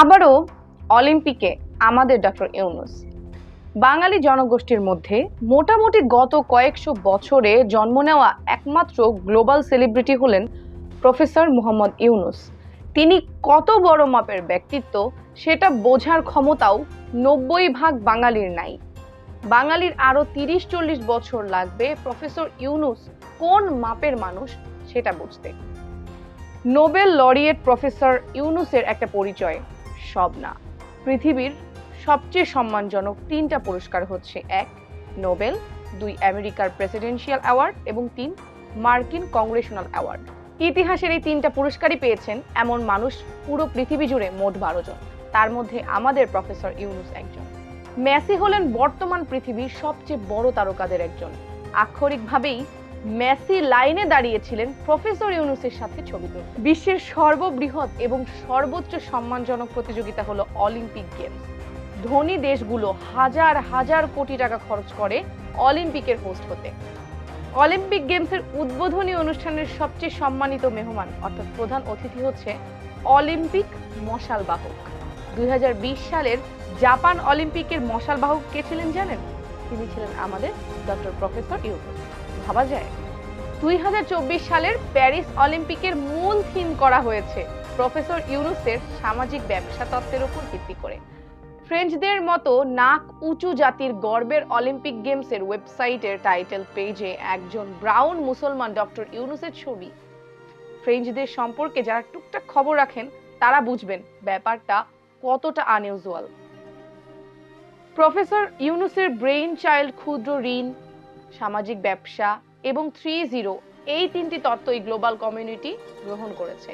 আবারও অলিম্পিকে আমাদের ডক্টর ইউনুস। বাঙালি জনগোষ্ঠীর মধ্যে মোটামুটি গত কয়েকশো বছরে জন্ম নেওয়া একমাত্র গ্লোবাল সেলিব্রিটি হলেন প্রফেসর মুহম্মদ ইউনুস। তিনি কত বড় মাপের ব্যক্তিত্ব সেটা বোঝার ক্ষমতাও নব্বই ভাগ বাঙালির নাই। বাঙালির আরও তিরিশ চল্লিশ বছর লাগবে প্রফেসর ইউনুস কোন মাপের মানুষ সেটা বুঝতে। নোবেল লরিয়েট প্রফেসর ইউনুসের একটা পরিচয় সব না। পৃথিবীর সবচেয়ে সম্মানজনক তিনটা পুরস্কার হচ্ছে এক, নোবেল, দুই, আমেরিকার প্রেসিডেন্সিয়াল অ্যাওয়ার্ড এবং তিন, মার্কিন কংগ্রেশনাল অ্যাওয়ার্ড। ইতিহাসের এই তিনটা পুরস্কারই পেয়েছেন এমন মানুষ পুরো পৃথিবী জুড়ে মোট বারো জন। তার মধ্যে আমাদের প্রফেসর ইউনুস একজন। মেসি হলেন বর্তমান পৃথিবীর সবচেয়ে বড় তারকাদের একজন। আক্ষরিকভাবেই মেসি লাইনে দাঁড়িয়েছিলেন প্রফেসর ইউনুসের সাথে ছবি তুলতে। বিশ্বের সর্ববৃহৎ এবং সর্বোচ্চ সম্মানজনক প্রতিযোগিতা হলো অলিম্পিক গেমস। ধনী দেশগুলো হাজার হাজার কোটি টাকা খরচ করে অলিম্পিকের হোস্ট হতে। অলিম্পিক গেমসের উদ্বোধনী অনুষ্ঠানের সবচেয়ে সম্মানিত মেহমান, অর্থাৎ প্রধান অতিথি হচ্ছে অলিম্পিক মশাল বাহক দুই হাজার বিশ সালের জাপান অলিম্পিকের মশাল বাহক কে ছিলেন জানেন? তিনি ছিলেন আমাদের ডক্টর প্রফেসর ইউনুস। ভাবা যায়? দুই সালের প্যারিস অলিম্পিকের মূল থিম করা হয়েছে প্রফেসর ইউনুসের সামাজিক ব্যবসা তত্ত্বের উপর ভিত্তি করে। ফ্রেঞ্চদের মতো নাক উঁচু জাতির গর্বের অলিম্পিক গেমসের ওয়েবসাইটের টাইটেল পেজে একজন ব্রাউন মুসলমান ডক্টর ইউনুসের ছবি। ফ্রেঞ্চদের সম্পর্কে যারা টুকটাক খবর রাখেন, তারা বুঝবেন ব্যাপারটা কতটা আনইউজুয়াল প্রফেসর ইউনুসের ব্রেইন চাইল্ড ক্ষুদ্র ঋণ সামাজিক ব্যবসা এবং থ্রি জিরো এই তিনটি তত্ত্বই গ্লোবাল কমিউনিটি গ্রহণ করেছে।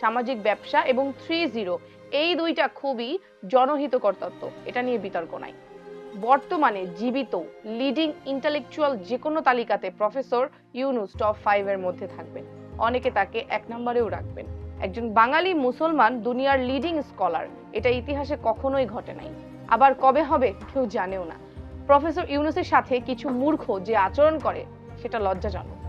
সামাজিক ব্যবসা এবং থ্রি জিরো এই দুইটা খুবই জনহিতকর তত্ত্ব, এটা নিয়ে বিতর্ক নাই। বর্তমানে জীবিত লিডিং ইন্টালেকচুয়াল যে কোনো তালিকাতে প্রফেসর ইউনুস টপ ফাইভের মধ্যে থাকবেন। অনেকে তাকে এক নম্বরেও রাখবেন। একজন বাঙালি মুসলমান দুনিয়ার লিডিং স্কলার এটা ইতিহাসে কখনোই ঘটে নাই। আবার কবে হবে কেউ জানেও না। প্রফেসর ইউনুসের সাথে কিছু মূর্খ যে আচরণ করে সেটা লজ্জাজনক।